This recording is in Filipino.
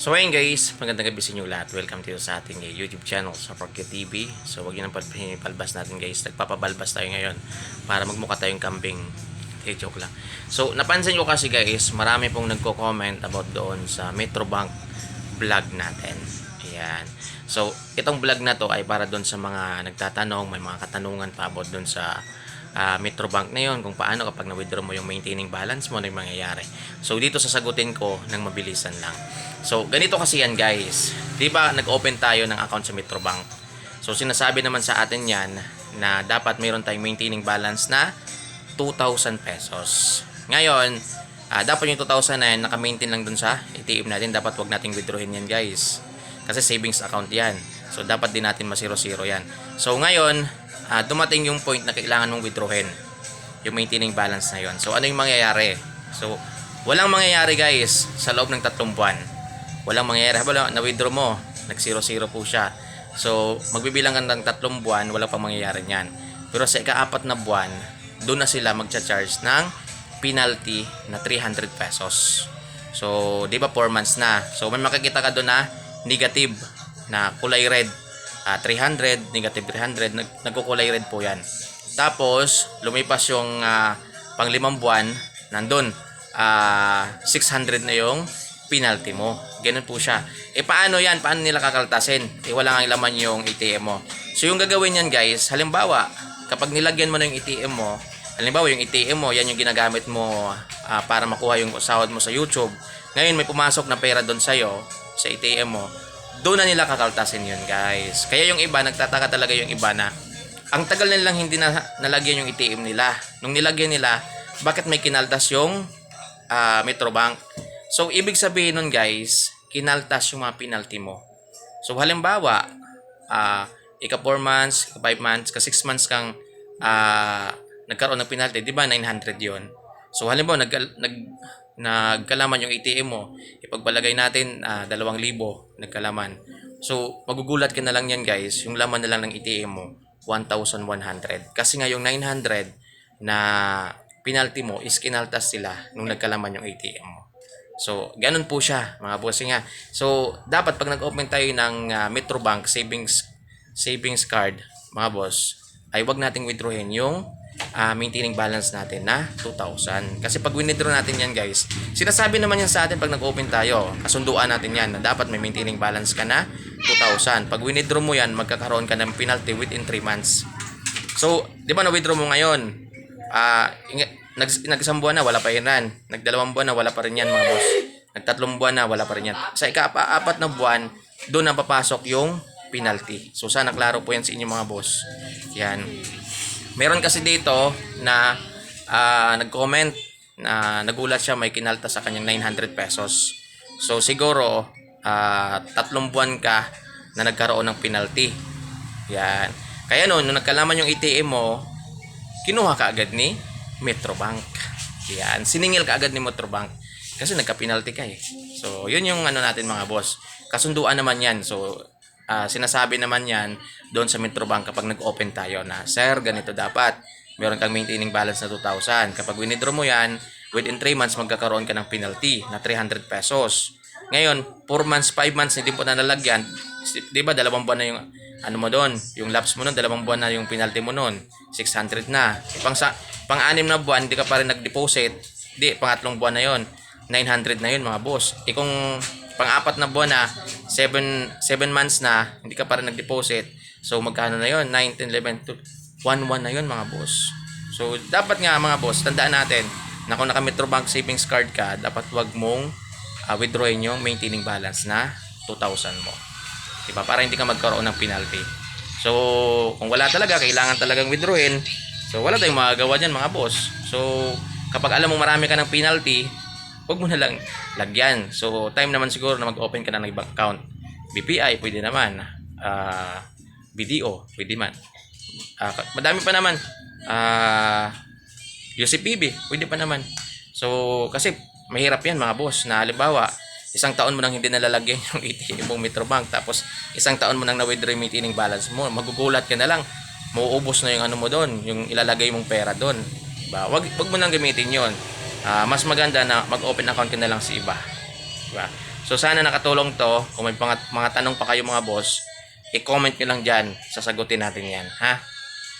So ayun guys, magandang gabi sa inyo lahat. Welcome to sa ating eh, YouTube channel sa Progya TV. So wag niyo nang pal- palbas natin guys. Nagpapabalbas tayo ngayon para magmukha tayong kambing. Eh, joke lang. So napansin ko kasi guys, marami pong nagko-comment about doon sa Metrobank vlog natin. Ayan. So itong vlog na to ay para doon sa mga nagtatanong, may mga katanungan pa about doon sa ah, Metrobank na yon kung paano kapag na-withdraw mo yung maintaining balance mo, ano yung mangyayari. So, dito sasagutin ko ng mabilisan lang. So, ganito kasi yan guys. Di ba nag-open tayo ng account sa Metrobank? So, sinasabi naman sa atin yan na dapat mayroon tayong maintaining balance na 2,000 pesos. Ngayon, ah, dapat yung 2,000 na yan, naka-maintain lang dun sa ATM natin. Dapat wag nating withdrawin yan guys. Kasi savings account yan. So, dapat din natin ma-zero-zero yan. So, ngayon, ah, dumating yung point na kailangan mong withdrawin yung maintaining balance na yon. So, ano yung mangyayari? So, walang mangyayari guys sa loob ng tatlong buwan. Walang mangyayari. Habang na-withdraw mo, nag-zero-zero po siya. So, magbibilang ka ng tatlong buwan, wala pang mangyayari niyan. Pero sa ika-apat na buwan, doon na sila magcha-charge ng penalty na 300 pesos. So, di ba 4 months na? So, may makikita ka doon na negative na kulay red. Ah, 300, negative 300, nag nagkukulay red po yan. Tapos, lumipas yung ah, panglimang buwan, nandun, ah, 600 na yung penalty mo. Ganun po siya. E paano yan? Paano nila kakaltasin? E wala nga laman yung ATM mo. So yung gagawin yan guys, halimbawa, kapag nilagyan mo na yung ATM mo, halimbawa yung ATM mo, yan yung ginagamit mo ah, para makuha yung sahod mo sa YouTube. Ngayon may pumasok na pera doon sa'yo, sa ATM mo, doon na nila kakaltasin yun guys. Kaya yung iba, nagtataka talaga yung iba na ang tagal nilang hindi na nalagyan yung ATM nila. Nung nilagyan nila, bakit may kinaltas yung ah, Metrobank? So, ibig sabihin nun guys, kinaltas yung mga penalty mo. So, halimbawa, ah ika 4 months, ika 5 months, ka 6 months kang ah, nagkaroon ng penalty, di ba 900 yon So, halimbawa, nag, nag, nagkalaman yung ATM mo, ipagbalagay natin ah, 2,000 nagkalaman. So, magugulat ka na lang yan guys, yung laman na lang ng ATM mo, 1,100. Kasi nga yung 900 na penalty mo is kinaltas sila nung nagkalaman yung ATM mo. So, ganun po siya, mga bossing nga. So, dapat pag nag-open tayo ng ah, Metrobank savings savings card, mga boss, ay wag nating withdrawin yung ah, maintaining balance natin na 2,000. Kasi pag withdraw natin yan, guys, sinasabi naman yan sa atin pag nag-open tayo, kasunduan natin yan na dapat may maintaining balance ka na 2,000. Pag withdraw mo yan, magkakaroon ka ng penalty within 3 months. So, di ba na-withdraw mo ngayon? Ah, inga- nag nag-isang buwan na wala pa yan. Nagdalawang buwan na wala pa rin yan, mga boss. Nagtatlong buwan na wala pa rin yan. Sa ika-apat na buwan, doon na papasok yung penalty. So, sana klaro po yan sa inyo mga boss. Yan. Meron kasi dito na ah, nag-comment na nagulat siya may kinalta sa kanyang 900 pesos. So, siguro, ah, tatlong buwan ka na nagkaroon ng penalty. Yan. Kaya noon, nung nagkalaman yung ATM mo, kinuha ka agad ni Metrobank. Yan. Siningil ka agad ni Metrobank. Kasi nagka-penalty ka eh. So, yun yung ano natin mga boss. Kasunduan naman yan. So, ah, sinasabi naman yan doon sa Metrobank kapag nag-open tayo na, Sir, ganito dapat. Meron kang maintaining balance na 2,000. Kapag winidraw mo yan, within 3 months magkakaroon ka ng penalty na 300 pesos. Ngayon, 4 months, 5 months, hindi po na nalagyan. Di ba, dalawang buwan na yung ano mo doon, yung lapse mo noon, dalawang buwan na yung penalty mo noon, 600 na. Pang sa pang-anim na buwan, hindi ka pa rin nag-deposit. Di, pangatlong buwan na yon 900 na yun mga boss. E kung pang-apat na buwan na, 7 7 months na, hindi ka pa rin nag-deposit. So magkano na yon 9, 10, 11, 12, 1, 1 na yun mga boss. So dapat nga mga boss, tandaan natin na kung naka Metrobank savings card ka, dapat wag mong uh, withdrawin yung maintaining balance na 2,000 mo. Diba? Para hindi ka magkaroon ng penalty. So, kung wala talaga, kailangan talagang withdrawin. So, wala tayong magagawa dyan mga boss. So, kapag alam mo marami ka ng penalty, huwag mo na lang lagyan. So, time naman siguro na mag-open ka na ng ibang account. BPI, pwede naman. Ah, BDO, pwede man. Ah, madami pa naman. Ah, UCPB, pwede pa naman. So, kasi mahirap yan mga boss na halimbawa, isang taon mo nang hindi nalalagyan yung ATM mong Metrobank tapos isang taon mo nang na-withdraw yung maintaining balance mo, magugulat ka na lang, mauubos na yung ano mo doon, yung ilalagay mong pera doon. Diba? Wag, wag mo nang gamitin yon. Ah, mas maganda na mag-open account ka na lang sa iba. Diba? So sana nakatulong to. Kung may mga, mga tanong pa kayo mga boss, i-comment nyo lang dyan. Sasagutin natin yan. Ha?